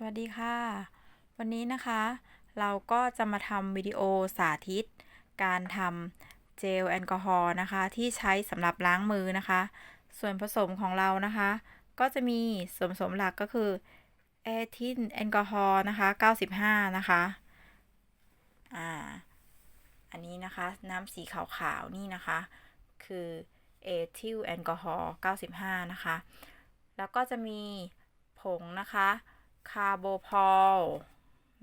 สวัสดีค่ะ วันนี้นะคะ เราก็จะมาทำวิดีโอสาธิต การทำเจลแอลกอฮอล์นะคะ ที่ใช้สำหรับล้างมือนะคะ ส่วนผสมของเรานะคะ ก็จะมีส่วนผสมหลักก็คือเอทิลแอลกอฮอล์นะคะ 95 นะคะอ่าอันนี้นะคะน้ำสีขาวๆนี่นะคะ คือเอทิลแอลกอฮอล์95 นะคะ แล้วก็จะมีผงนะคะ คาร์โบพอล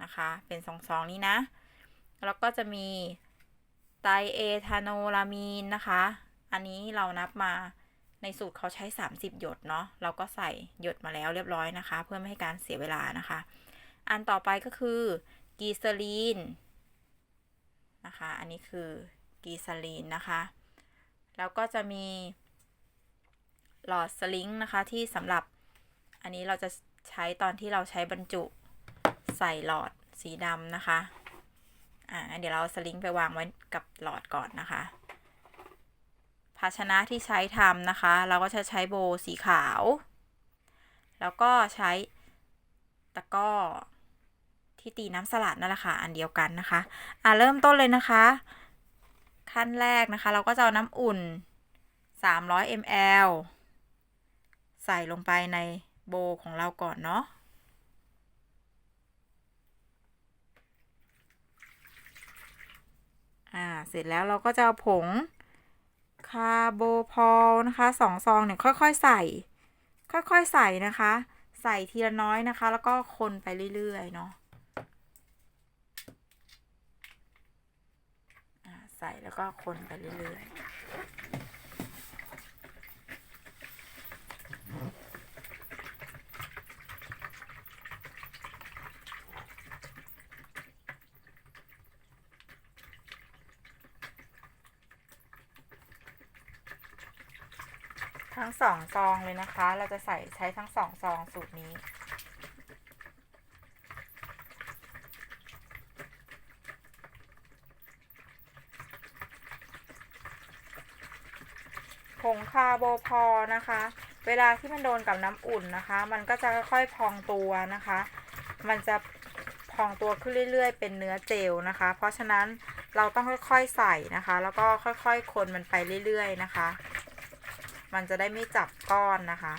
นะคะ เป็นสองซองนี้นะ แล้วก็จะมีไตรเอทาโนลามีนนะคะ อันนี้เรานับมาในสูตรเขาใช้ 30 หยดเนาะ เราก็ใส่หยดมาแล้วเรียบร้อยนะคะ เพื่อไม่ให้การเสียเวลานะคะ อันต่อไปก็คือกีซาลีนนะคะ อันนี้คือกีซาลีนนะคะ แล้วก็จะมีหลอดสลิงนะคะที่สำหรับอันนี้เราจะ ใช้ตอนที่เราใช้บรรจุใส่หลอดสีดำนะคะ อ่าเดี๋ยวเราสลิงไปวางไว้กับหลอดก่อนนะคะ ภาชนะที่ใช้ทำนะคะ เราก็จะใช้โบสีขาว แล้วก็ใช้ตะก้อที่ตีน้ำสลัดนั่นแหละค่ะ อันเดียวกันนะคะ อ่าเริ่มต้นเลยนะคะ ขั้นแรกนะคะ เราก็จะเอาน้ำอุ่น 300 ml ใส่ลงไปใน โบของเราก่อนเนาะอ่าเสร็จแล้วเราก็จะเอาผงคาร์โบพอลนะคะสองซองเนี่ยค่อยๆใส่ ค่อยๆใส่นะคะ ใส่ทีละน้อยนะคะ แล้วก็คนไปเรื่อยๆเนาะใส่แล้วก็คนไปเรื่อยๆ ทั้งสองซองเลยนะคะ เราจะใส่ใช้ทั้งสองซองสูตรนี้ ผงคาร์โบพอนะคะ เวลาที่มันโดนกับน้ำอุ่นนะคะ มันก็จะค่อยๆพองตัวนะคะ มันจะพองตัวขึ้นเรื่อย ๆ เป็นเนื้อเจลนะคะ เพราะฉะนั้นเราต้องค่อยๆใส่นะคะ แล้วก็ค่อยๆคนมันไปเรื่อย ๆ นะคะ มันจะได้ไม่จับก้อนนะคะ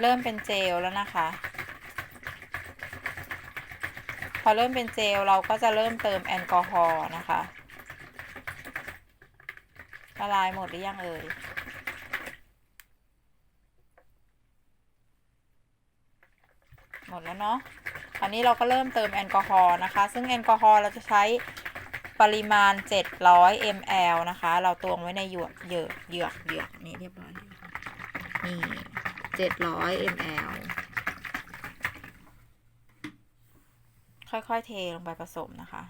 เริ่มเป็นเจลแล้วนะคะ พอเริ่มเป็นเจลเราก็จะเริ่มเติมแอลกอฮอล์นะคะละลายหมดหรือยังเอ่ยหมดแล้วเนาะคราวนี้เราก็เริ่มเติมแอลกอฮอล์นะคะ ซึ่งแอลกอฮอล์เราจะใช้ปริมาณ 700 ml นะคะ เราตวงไว้ในหยวกเหยือกเหยือกเหยือกนี่เรียบร้อยนี่ 700 ml ค่อยๆ เทลงไปผสมนะคะ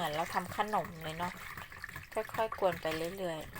มือนเราทำขนมเลยเนาะค่อยๆกวนไปเรื่อยๆ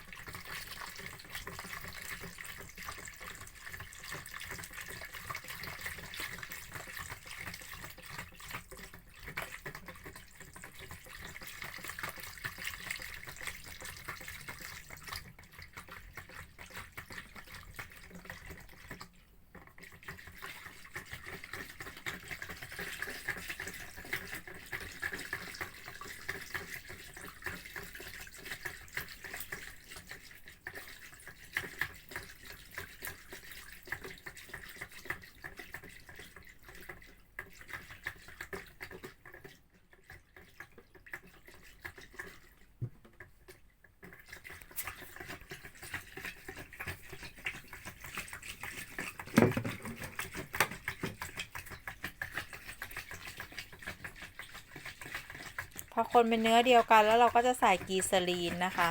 อคนเป็นเนื้อเดียวกันแล้วเราก็จะใส่กีซาลีนนะคะ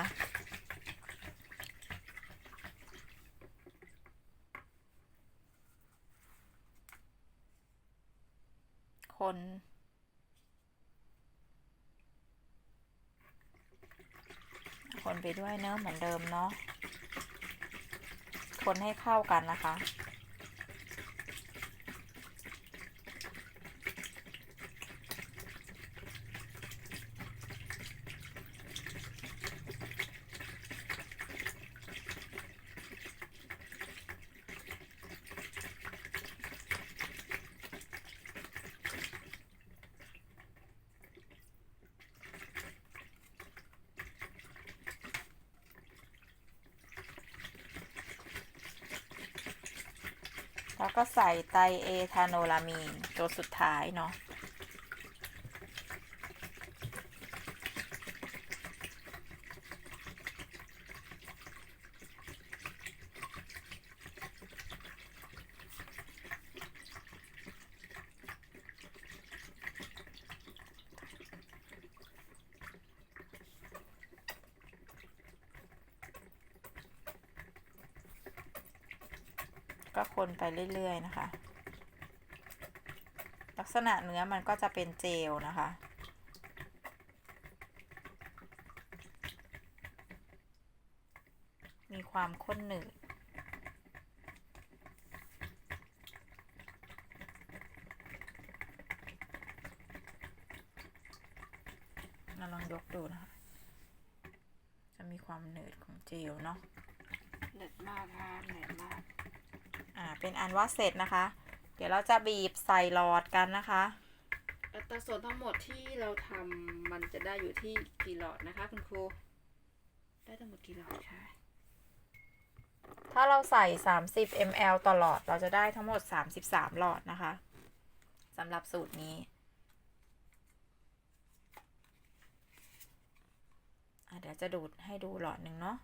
คนคนไปด้วยเนื้อเหมือนเดิมเนาะ คนให้เข้ากันนะคะ แล้วก็ใส่ไตรเอทานโนลามีนตัวสุดท้ายเนาะ ก็คนไปเรื่อยๆนะคะ ลักษณะเนื้อมันก็จะเป็นเจลนะคะ มีความข้นหนืดเราลองยกดูนะคะ จะมีความหนืดของเจลเนาะเหน็ดมากค่ะเหน็ดมาก อ่า เป็นอันว่าเสร็จนะคะ เดี๋ยวเราจะบีบใส่หลอดกันนะคะ อัตราส่วนทั้งหมดที่เราทำมันจะได้อยู่ที่กี่หลอดนะคะคุณครู ได้ทั้งหมดกี่หลอดคะถ้าเราใส่ 30 ml ต่อหลอด เราจะได้ทั้งหมด 33 หลอดนะคะสำหรับสูตรนี้อะเดี๋ยวจะดูดให้ดูหลอดหนึ่งเนาะ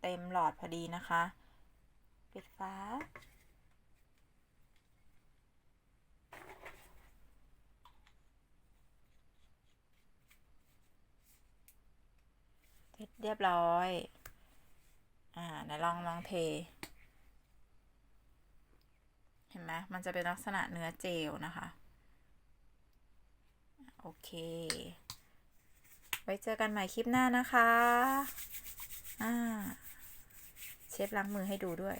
เต็มหลอดพอดีนะคะ ปิดฝาเสร็จเรียบร้อย อ่าไหนลองลองเท เห็นไหมมันจะเป็นลักษณะเนื้อเจลนะคะ โอเค ไว้เจอกันใหม่คลิปหน้านะคะ อ่า เชฟล้างมือให้ดูด้วย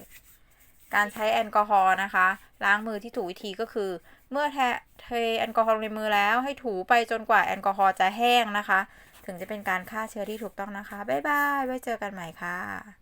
การใช้แอลกอฮอล์นะคะ ล้างมือที่ถูกวิธีก็คือ เมื่อแทเทแอลกอฮอล์ลงในมือแล้วให้ถูไปจนกว่าแอลกอฮอล์จะแห้งนะคะ ถึงจะเป็นการฆ่าเชื้อที่ถูกต้องนะคะ บ๊ายบาย ไว้เจอกันใหม่ค่ะ